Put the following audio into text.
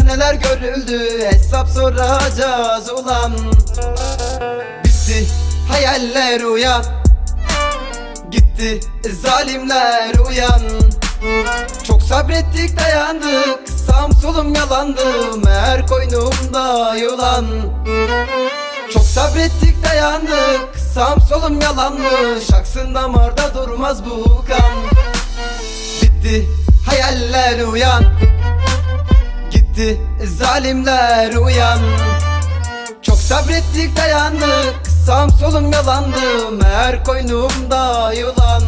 neler neler görüldü? Hesap soracağız ulan. Bitti hayaller uyan. Gitti zalimler uyan. Çok sabrettik dayandık. Sağım solum yalandı Meğer koynumda yılan. Çok sabrettik dayandık. Sağım solum yalanmış. Aksın damarda durmaz bu kan. Bitti hayaller uyan Gitti zalimler uyan Çok sabrettik dayandık Sağım solum yalandı. Meğer koynumda yılan